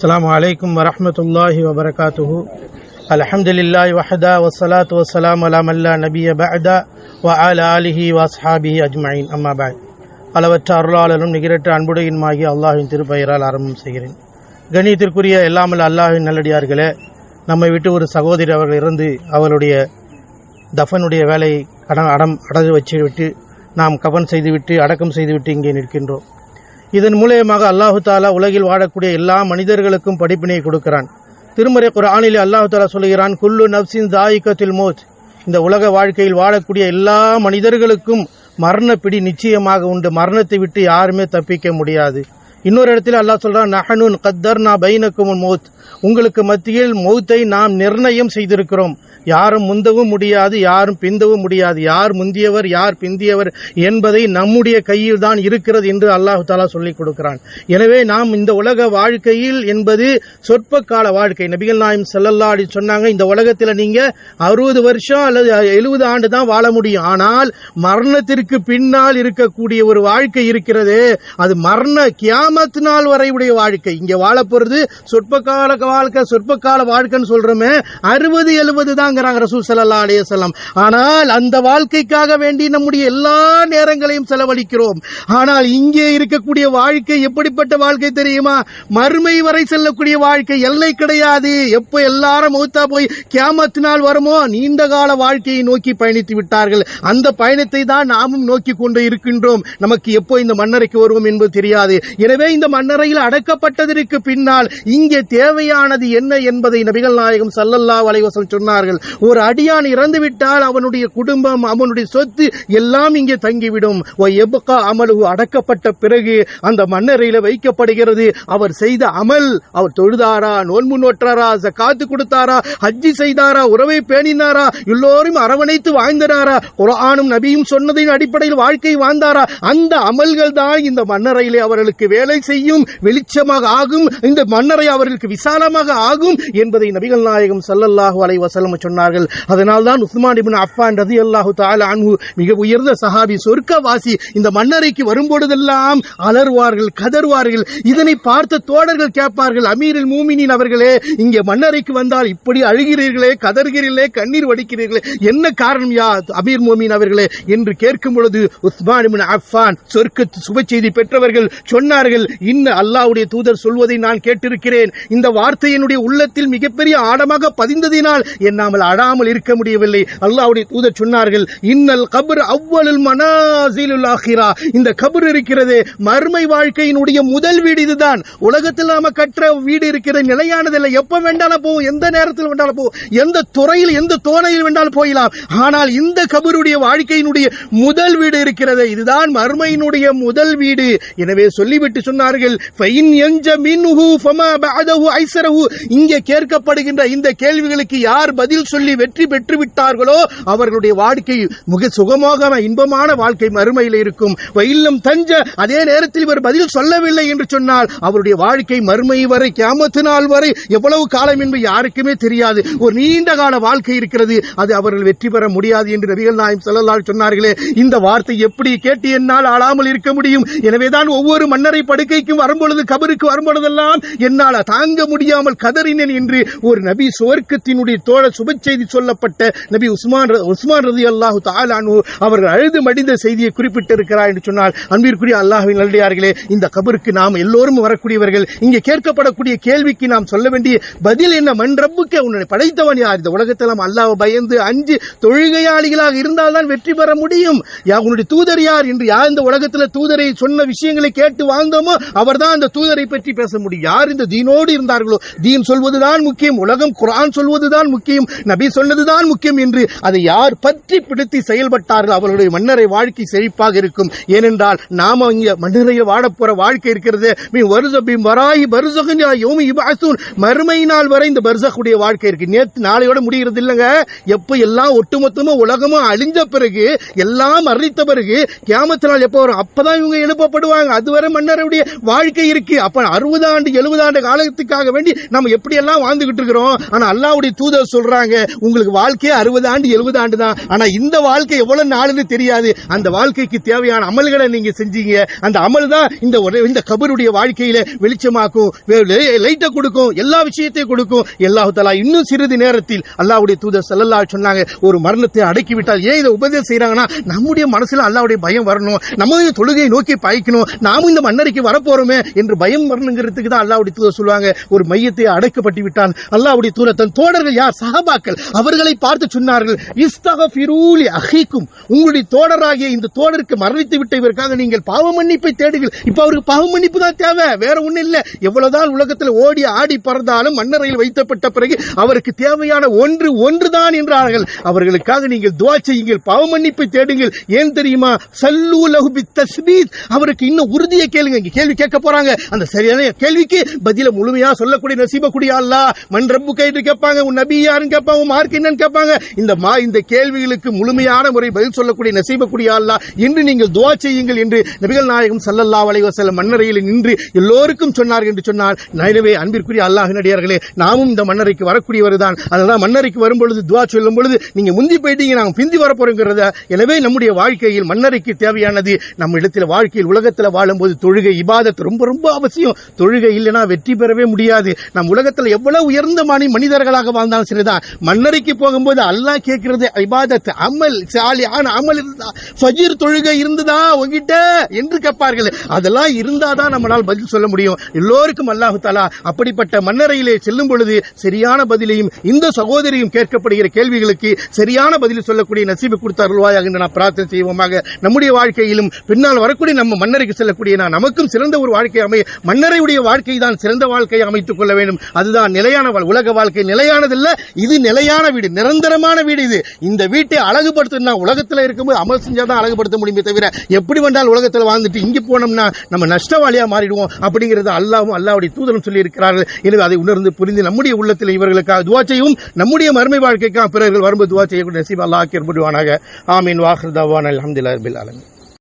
السلام عليكم ورحمة الله وبركاته الحمد لله وحده والصلاة والسلام على من لا نبي بعد وعلى آله وأصحابه أجمعين أما بعد அளவற்ற அருளாளரும் நிகரற்ற அன்புடையின்மாகிய அல்லாஹின் திருப்பெயரால் ஆரம்பம் செய்கிறேன் கணியத்திற்குரிய எல்லாமல் அல்லாஹின் நல்லடியார்களே நம்மை விட்டு ஒரு சகோதரி அவர்கள் இருந்து அவளுடைய தஃபனுடைய வேலையை கடன் அடம் அடகு வச்சு விட்டு நாம் கபன் செய்துவிட்டு அடக்கம் செய்துவிட்டு இங்கே நிற்கின்றோம் இதன் மூலியமாக அல்லாஹு தாலா உலகில் வாழக்கூடிய எல்லா மனிதர்களுக்கும் படிப்பினை கொடுக்கிறான். திருமறை குரானிலே அல்லாஹு தாலா சொல்கிறான் குல்லு நப்சின் தாயிக்கத்தில் மோத். இந்த உலக வாழ்க்கையில் வாழக்கூடிய எல்லா மனிதர்களுக்கும் மரணப்பிடி நிச்சயமாக உண்டு. மரணத்தை விட்டு யாருமே தப்பிக்க முடியாது. இன்னொரு இடத்துல அல்லாஹ் சொல்றான் நஹனுன் கத்தர்னா பைனக்கும் மௌத். உங்களுக்கு மத்தியில் மௌத்தை நாம் நிர்ணயம் செய்திருக்கிறோம். யாரும் முந்தவும் முடியாது யாரும் பிந்தவும் முடியாது. யார் முந்தியவர் யார் பிந்தியவர் என்பதை நம்முடைய கையில் தான் இருக்கிறது என்று அல்லாஹு தாலா சொல்லிக் கொடுக்கிறான். எனவே நாம் இந்த உலக வாழ்க்கையில் என்பது சொற்ப கால வாழ்க்கை. நபிகள் நாயம் செல்லல்லாடி சொன்னாங்க இந்த உலகத்தில் நீங்க அறுபது வருஷம் அல்லது எழுபது ஆண்டு தான் வாழ முடியும். ஆனால் மரணத்திற்கு பின்னால் இருக்கக்கூடிய ஒரு வாழ்க்கை இருக்கிறது அது மரண கியாமத்து நாள் வரையுடைய வாழ்க்கை. இங்க வாழ போறது சொற்ப கால வாழ்க்கை சொற்ப கால வாழ்க்கைன்னு சொல்றோமே அறுபது எழுபது தான் தாங்கிறாங்க ரசூல் சல்லா செல்லம் ஆனால் அந்த வாழ்க்கைக்காக வேண்டி நம்முடைய எல்லா நேரங்களையும் செலவழிக்கிறோம். ஆனால் இங்கே இருக்கக்கூடிய வாழ்க்கை எப்படிப்பட்ட வாழ்க்கை தெரியுமா? மறுமை வரை செல்லக்கூடிய வாழ்க்கை எல்லை கிடையாது. எப்போ எல்லாரும் மௌத்தா போய் கேமத்து நாள் வருமோ? நீண்ட கால வாழ்க்கையை நோக்கி பயணித்து விட்டார்கள். அந்த பயணத்தை தான் நாமும் நோக்கி கொண்டு இருக்கின்றோம். நமக்கு எப்போ இந்த மண்ணறைக்கு வருவோம் என்பது தெரியாது. எனவே இந்த மண்ணறையில் அடக்கப்பட்டதற்கு பின்னால் இங்கே தேவையானது என்ன என்பதை நபிகள் நாயகம் சல்லல்லா வலைவசம் சொன்னார்கள். ஒரு அடியான் இறந்து விட்டால் அவனுடைய குடும்பம் அவனுடைய சொத்து எல்லாம் இங்கே தங்கிவிடும். எபுகா அமலு அடக்கப்பட்ட பிறகு அந்த மண்ணறையில வைக்கப்படுகிறது. அவர் செய்த அமல் அவர் தொழுதாரா நோன்பு நோற்றாரா காத்து கொடுத்தாரா ஹஜ்ஜி செய்தாரா உறவை பேணினாரா எல்லோரும் அரவணைத்து வாழ்ந்தனாரா குரானும் நபியும் சொன்னதின் அடிப்படையில் வாழ்க்கை வாழ்ந்தாரா அந்த அமல்கள் தான் இந்த மண்ணறையிலே அவர்களுக்கு வேலை செய்யும் வெளிச்சமாக ஆகும் இந்த மண்ணறை அவர்களுக்கு விசாலமாக ஆகும் என்பதை நபிகள் நாயகம் சல்லல்லாஹு அலை வஸல்லம் சொன்னார்கள். அதனால்தான் உஸ்மான் இபின் அஃபான் ரதி அல்லாஹு தாலா அன்பு மிக உயர்ந்த சஹாபி சொர்க்கவாசி இந்த மன்னரைக்கு வரும்பொழுதெல்லாம் அலர்வார்கள் கதர்வார்கள் இதனை பார்த்த தோழர்கள் கேட்பார்கள் அமீரில் மூமினின் அவர்களே இங்கே மன்னரைக்கு வந்தால் இப்படி அழுகிறீர்களே கதர்கிறீர்களே கண்ணீர் வடிக்கிறீர்களே என்ன காரணம் யா அமீர் மோமின் அவர்களே? என்று கேட்கும் பொழுது உஸ்மான் இபின் அஃபான் சொர்க்க சுப செய்தி பெற்றவர்கள் சொன்னார்கள் இன்ன அல்லாவுடைய தூதர் சொல்வதை நான் கேட்டிருக்கிறேன். இந்த வார்த்தை என்னுடைய உள்ளத்தில் மிகப்பெரிய ஆழமாக பதிந்ததினால் அவர்கள் அழாமல் இருக்க முடியவில்லை. அல்லாவுடைய தூதர் சொன்னார்கள் இன்னல் கபர் அவ்வளல் மனாசிலுல் ஆஹிரா இந்த கபர் இருக்கிறது மறுமை வாழ்க்கையினுடைய முதல் வீடு இதுதான். உலகத்தில் நாம கற்ற வீடு இருக்கிறது நிலையானதில்லை. எப்ப வேண்டாலும் போவோம் எந்த நேரத்தில் வேண்டாலும் போவோம் எந்த துறையில் எந்த தோணையில் வேண்டாலும் போயிடலாம் ஆனால் இந்த கபருடைய வாழ்க்கையினுடைய முதல் வீடு இருக்கிறது. இதுதான் மர்மையினுடைய முதல் வீடு. எனவே சொல்லிவிட்டு சொன்னார்கள் "ஃபைன் இங்கே கேட்கப்படுகின்ற இந்த கேள்விகளுக்கு யார் பதில் சொல்லி வெற்றி பெற்று விட்டார்களோ அவர்களுடைய வாழ்க்கை மிக சுகமாக இன்பமான வாழ்க்கை மறுமையில் இருக்கும். வயல்லம் தஞ்ச அதே நேரத்தில் இவர் பதில் சொல்லவில்லை என்று சொன்னால் அவருடைய வாழ்க்கை மறுமை வரை கேமத்து நாள் வரை எவ்வளவு காலம் என்பது யாருக்குமே தெரியாது. ஒரு நீண்ட கால வாழ்க்கை இருக்கிறது. அது அவர்கள் வெற்றி பெற முடியாது என்று நபிகள் நாயம் செல்லலால் சொன்னார்களே இந்த வார்த்தை எப்படி கேட்டு என்னால் ஆளாமல் இருக்க முடியும்? எனவேதான் ஒவ்வொரு மன்னரை படுக்கைக்கும் வரும்பொழுது கபருக்கு வரும்பொழுதெல்லாம் என்னால் தாங்க முடியாமல் கதறினேன் என்று ஒரு நபி சுவர்க்கத்தினுடைய தோழ சுப செய்தி சொல்லப்பட்ட நபி உஸ்மான் உஸ்மான் ரதி அல்லாஹு தாலானு அவர்கள் அழுது மடிந்த செய்தியை குறிப்பிட்டிருக்கிறார் என்று சொன்னால் அன்பிற்குரிய அல்லாஹ்வின் நல்லடியார்களே இந்த கபருக்கு நாம் எல்லோரும் வரக்கூடியவர்கள் இங்கே கேட்கப்படக்கூடிய கேள்விக்கு நாம் சொல்ல வேண்டிய பதில் என்ன? மண் ரப்புக்கு உன்னை படைத்தவன் யார்? இந்த உலகத்தில் அல்லாஹ் பயந்து அஞ்சு தொழுகையாளிகளாக இருந்தால்தான் வெற்றி பெற முடியும். உன்னுடைய தூதர் யார் என்று யார் இந்த உலகத்தில் தூதரை சொன்ன விஷயங்களை கேட்டு வாழ்ந்தோமோ அவர்தான் அந்த தூதரை பற்றி பேச முடியும். யார் இந்த தீனோடு இருந்தார்களோ? தீன் சொல்வதுதான் முக்கியம் உலகம் குரான் சொல்வதுதான் முக்கியம். நபி சொன்னதுதான் முக்கியம் என்று அதை யார் பற்றி பிடித்து செயல்பட்டார்கள் அவர்களுடைய மன்னரை வாழ்க்கை செழிப்பாக இருக்கும். ஏனென்றால் நாம் இங்கே மன்னரையில் வாழப்போற வாழ்க்கை இருக்கிறது. மீ வருசபி வராயி பருசகன் யோமி இபாசூன் மறுமை நாள் வரை இந்த பர்சகுடைய வாழ்க்கை இருக்கு. நேற்று நாளையோட முடிகிறது இல்லைங்க. எப்போ எல்லாம் ஒட்டுமொத்தமும் உலகமும் அழிஞ்ச பிறகு எல்லாம் அறித்த பிறகு கேமத்து நாள் எப்போ வரும்? அப்பதான் இவங்க எழுப்பப்படுவாங்க. அதுவரை மன்னருடைய வாழ்க்கை இருக்கு. அப்ப அறுபது ஆண்டு எழுபது ஆண்டு காலத்துக்காக வேண்டி நம்ம எப்படியெல்லாம் வாழ்ந்துக்கிட்டு வாழ்ந்துகிட்டு இருக்கிறோம்? ஆனா அல்லாவுடைய தூதர் சொல்றாங்க உங்களுக்கு வாழ்க்கையே அறுபது ஆண்டு எழுபது ஆண்டு தான் ஆனா இந்த வாழ்க்கை எவ்வளவு நாளுன்னு தெரியாது. அந்த வாழ்க்கைக்கு தேவையான அமல்களை நீங்க செஞ்சீங்க. அந்த அமல் தான் இந்த இந்த கபருடைய வாழ்க்கையில வெளிச்சமாக்கும். லைட்டை கொடுக்கும். எல்லா விஷயத்தையும் கொடுக்கும். அல்லாஹ் தலா இன்னும் சிறிது நேரத்தில் அல்லாவுடைய தூதர் செல்லல்லா சொன்னாங்க ஒரு மரணத்தை அடக்கி விட்டால் ஏன் இதை உபதேசம் செய்றாங்கன்னா நம்முடைய மனசுல அல்லாவுடைய பயம் வரணும். நம்ம தொழுகையை நோக்கி பாய்க்கணும். நாமும் இந்த மன்னரைக்கு வரப்போகிறோமே என்று பயம் வரணுங்கிறதுக்கு தான் அல்லாவுடைய தூதர் சொல்லுவாங்க. ஒரு மையத்தை அடக்கப்பட்டு விட்டால் அல்லாவுடைய தூதர் தன் தோழர்கள் யார்? சஹாபாக்கள் அவர்களை பார்த்து சொன்னார்கள் இஸ்தகஃபிரூலி அஹீக்கும். உங்களுடைய தோழராகிய இந்த தோழருக்கு மரணித்து விட்ட இவருக்காக நீங்கள் பாவ மன்னிப்பை தேடுங்கள். இப்ப அவருக்கு பாவ மன்னிப்பு தான் தேவை வேற ஒண்ணும் இல்ல. எவ்வளவுதான் உலகத்தில் ஓடி ஆடி பறந்தாலும் மன்னரையில் வைத்தப்பட்ட பிறகு அவருக்கு தேவையான ஒன்று ஒன்றுதான் என்றார்கள். அவர்களுக்காக நீங்கள் துவா செய்யுங்கள் பாவ மன்னிப்பை தேடுங்கள். ஏன் தெரியுமா? சல்லு லஹு அவருக்கு இன்னும் உறுதியை கேளுங்க. இங்க கேள்வி கேட்க போறாங்க. அந்த சரியான கேள்விக்கு பதில முழுமையா சொல்லக்கூடிய நசீபக்கூடிய அல்லா மண் ரப்பு கைட்டு கேட்பாங்க உன் நபி யாருன்னு கேட்பாங்க. உன் மார்க் என்னன்னு கேட்பாங்க. இந்த மா இந்த கேள்விகளுக்கு முழுமையான முறை பதில் சொல்லக்கூடிய நசீபக்கூடிய அல்லா என்று நீங்கள் துவா செய்யுங்கள் என்று நபிகள் நாயகம் சல்லல்லா அலைஹி மன்னரையில் நின்று எல்லோருக்கும் சொன்னார்கள் என்று சொன்னால் எனவே அன்பிற்குரிய அல்லாஹினடியார்களே நாமும் இந்த மன்னரைக்கு வரக்கூடியவர் தான். அதனால் மன்னரைக்கு வரும்பொழுது துவா சொல்லும் பொழுது நீங்கள் முந்தி போயிட்டீங்க நாங்கள் பிந்தி வரப்போகிறோங்கிறத எனவே நம்முடைய வாழ்க்கையில் மன்னரைக்கு தேவையானது நம்ம இடத்தில் வாழ்க்கையில் உலகத்தில் வாழும்போது தொழுகை இபாதத் ரொம்ப ரொம்ப அவசியம். தொழுகை இல்லைன்னா வெற்றி பெறவே முடியாது. நம் உலகத்தில் எவ்வளவு உயர்ந்த மணி மனிதர்களாக வாழ்ந்தாலும் சரிதான். மன்னரைக்கு போகும்போது அல்லாஹ் கேட்கறது இபாதத் அமல் சாலியான அமல் இருந்தா ஃபஜீர் தொழுகை இருந்ததா உங்ககிட்ட என்று கேட்பார்கள். அதெல்லாம் இருந்தாதான் நம்மளால் பதில் சொல்ல முடியும். எல்லோருக்கும் அல்லாஹு தாலா அப்படிப்பட்ட மன்னரையிலே செல்லும் பொழுது சரியான பதிலையும் இந்த சகோதரியும் கேட்கப்படுகிற கேள்விகளுக்கு சரியான பதில் சொல்லக்கூடிய நசீபு கொடுத்த அருள்வாயாக என்று நான் பிரார்த்தனை செய்வோமாக. நம்முடைய வாழ்க்கையிலும் பின்னால் வரக்கூடிய நம்ம மன்னருக்கு செல்லக்கூடிய நான் நமக்கும் சிறந்த ஒரு வாழ்க்கை அமைய மன்னரையுடைய வாழ்க்கை தான் சிறந்த வாழ்க்கையை அமைத்துக் கொள்ள வேண்டும். அதுதான் நிலையான உலக வாழ்க்கை. நிலையானதில்லை இது நிலையான வீடு நிரந்தரமான வீடு இது. இந்த வீட்டை அழகுபடுத்தணும்னா உலகத்தில் இருக்கும்போது அமல் செஞ்சால் தான் அழகுபடுத்த முடியுமே தவிர எப்படி வந்தால் உலகத்தில் வாழ்ந்துட்டு இங்கே போனோம்னா நம்ம நஷ்டவாளியாக மாறிடுவோம் அப்படிங்கிறது அல்லாவும் அல்லாவுடைய தூதரும் சொல்லியிருக்கிறார்கள். எனவே அதை உணர்ந்து புரிந்து நம்முடைய உள்ளத்தில் இவர்களுக்காக துவா செய்யும் நம்முடைய மறுமை வாழ்க்கைக்காக பிறர்கள் வரும்போது துவா செய்யக்கூடிய நசீப் அல்லாஹ் ஏற்படுவானாக ஆமீன். தவான் அலமதுல்லா ரபில்